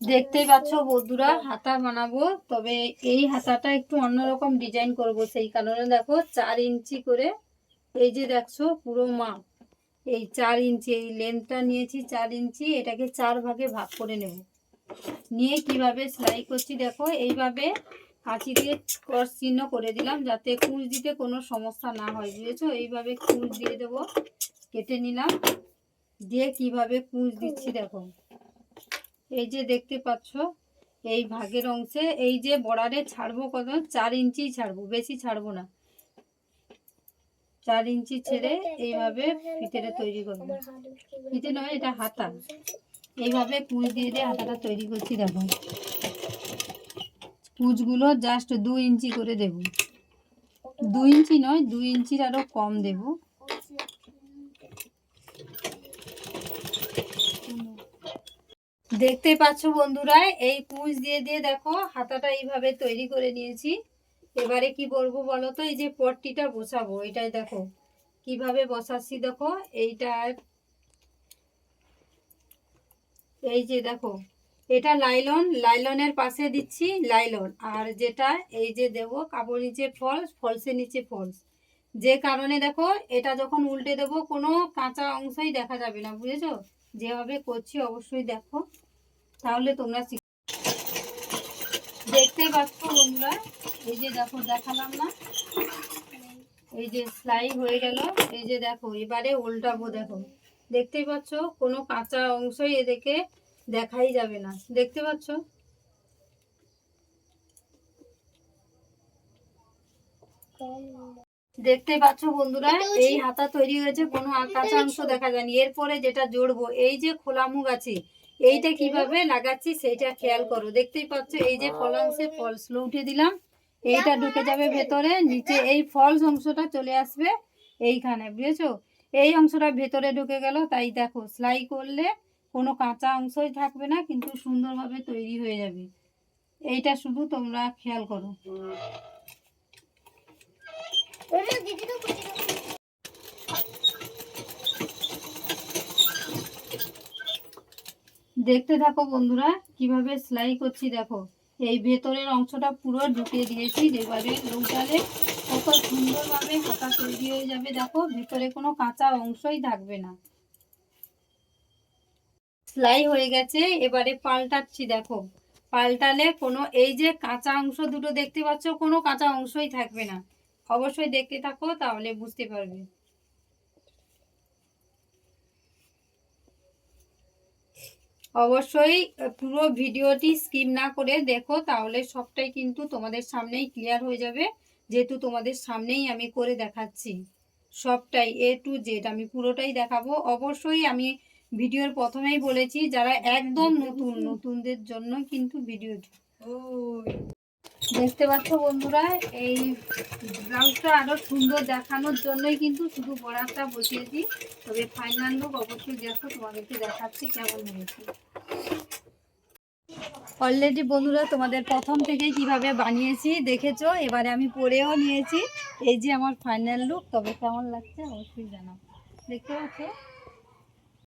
দেখতেই পাচ্ছ বন্ধুরা, হাতা বানাবো, তবে এই হাতাটা একটু অন্যরকম ডিজাইন করব সেই কারণে দেখো চার ইঞ্চি করে, এই যে দেখছ পুরো মাপ, এই চার ইঞ্চি, এই লেন্থটা নিয়েছি চার ইঞ্চি, এটাকে চার ভাগে ভাগ করে নেব। নিয়ে কীভাবে সেলাই করছি দেখো, এইভাবে কাঁচি দিয়ে ক্রস চিহ্ন করে দিলাম, যাতে কুঁচ দিতে কোনো সমস্যা না হয়, বুঝেছ? এইভাবে কুঁচ দিয়ে দেবো, কেটে নিলাম, দিয়ে কীভাবে কুঁচ দিচ্ছি দেখো। এই যে দেখতে পাচ্ছ এই ভাগের অংশে এই যে বর্ডারে ছাড়বো কত? চার ইঞ্চি ছাড়বো বেশি ছাড়বো না। চার ইঞ্চি ছেড়ে এইভাবে ফিতেটা তৈরি করব। ফিতে নয় এটা হাতা। এইভাবে কুঁচ দিয়ে দিয়ে হাতাটা তৈরি করছি দেখো। কুঁচগুলো জাস্ট দু ইঞ্চি করে দেব। দু ইঞ্চি নয় দু ইঞ্চির আরও কম দেব। দেখতে পাচ্ছ বন্ধুরা, এই কুঁচ দিয়ে দিয়ে দেখো হাতাটা এইভাবে তৈরি করে নিয়েছি। এবারে কি বলব বলো তো, এই যে পট্টিটা বসাবো, এটাই দেখো কীভাবে বসাচ্ছি দেখো, এইটা এই যে দেখো, এটা লাইলন, লাইলনের পাশে দিচ্ছি লাইলন, আর যেটা এই যে দেব কাপড় নিচে ফলস, ফলসের নিচে ফলস। যে কারণে দেখো, এটা যখন উল্টে দেব কোনো কাঁচা অংশই দেখা যাবে না, বুঝেছ? যেভাবে করছি অবশ্যই দেখো। তাহলে তোমরা দেখতেই পাচ্ছ বন্ধুরা এই যে দেখো, দেখালাম না? এই যে সেলাই হয়ে গেল। এই যে দেখো, এবারে উল্টাবো দেখো। দেখতেই পাচ্ছ? কোনো কাঁচা অংশই এদিকে দেখাই যাবে না। দেখতে পাচ্ছ? দেখতে পাচ্ছ বন্ধুরা এই হাতা তৈরি হয়েছে কোনো কাঁচা অংশ দেখা যায়নি। এরপরে যেটা জোড়বো এই যে খোলা মুখ আছে এইটা কীভাবে লাগাচ্ছি সেইটা খেয়াল করো। দেখতেই পাচ্ছ এই যে ফল অংশে ফলস উঠে দিলাম এইটা ঢুকে যাবে ভেতরে নিচে এই ফলস অংশটা চলে আসবে এইখানে বুঝেছ? এই অংশটা ভেতরে ঢুকে গেল তাই দেখো সেলাই করলে কোনো কাঁচা অংশই থাকবে না কিন্তু সুন্দরভাবে তৈরি হয়ে যাবে। এইটা শুধু তোমরা খেয়াল করো। দেখতে থাকো বন্ধুরা, কীভাবে সেলাই করছি দেখো। এই ভেতরের অংশটা পুরো ঢুকিয়ে দিয়েছি, যেভাবে লৌটালে কত সুন্দরভাবে হাতা তৈরি হয়ে যাবে দেখো, ভেতরে কোনো কাঁচা অংশই থাকবে না। সেলাই হয়ে গেছে, এবারে পাল্টাচ্ছি দেখো। পাল্টালে কোনো, এই যে কাঁচা অংশ দুটো দেখতে পাচ্ছ, কোনো কাঁচা অংশই থাকবে না। অবশ্যই দেখতে থাকো, তাহলে বুঝতে পারবে। অবশ্যই পুরো ভিডিওটি স্কিম না করে দেখো, তাহলে সবটাই কিন্তু তোমাদের সামনেই ক্লিয়ার হয়ে যাবে, যেহেতু তোমাদের সামনেই আমি করে দেখাচ্ছি। সবটাই এ টু জেড আমি পুরোটাই দেখাবো। অবশ্যই আমি ভিডিওর প্রথমেই বলেছি, যারা একদম নতুন, নতুনদের জন্য কিন্তু ভিডিওটি। দেখতে পাচ্ছ বন্ধুরা, এই ব্লাউজটা আরও সুন্দর দেখানোর জন্যই কিন্তু শুধু বড়াটা বসিয়েছি। তবে ফাইনাল লুক অবশ্যই দেখো, তোমাদেরকে দেখাচ্ছি কেমন হয়েছে অলরেডি বন্ধুরা, তোমাদের প্রথম থেকেই কীভাবে বানিয়েছি দেখেছ? এবারে আমি পরেও নিয়েছি। এই যে আমার ফাইনাল লুক তবে কেমন লাগছে অবশ্যই জানাও। দেখতে পাচ্ছ?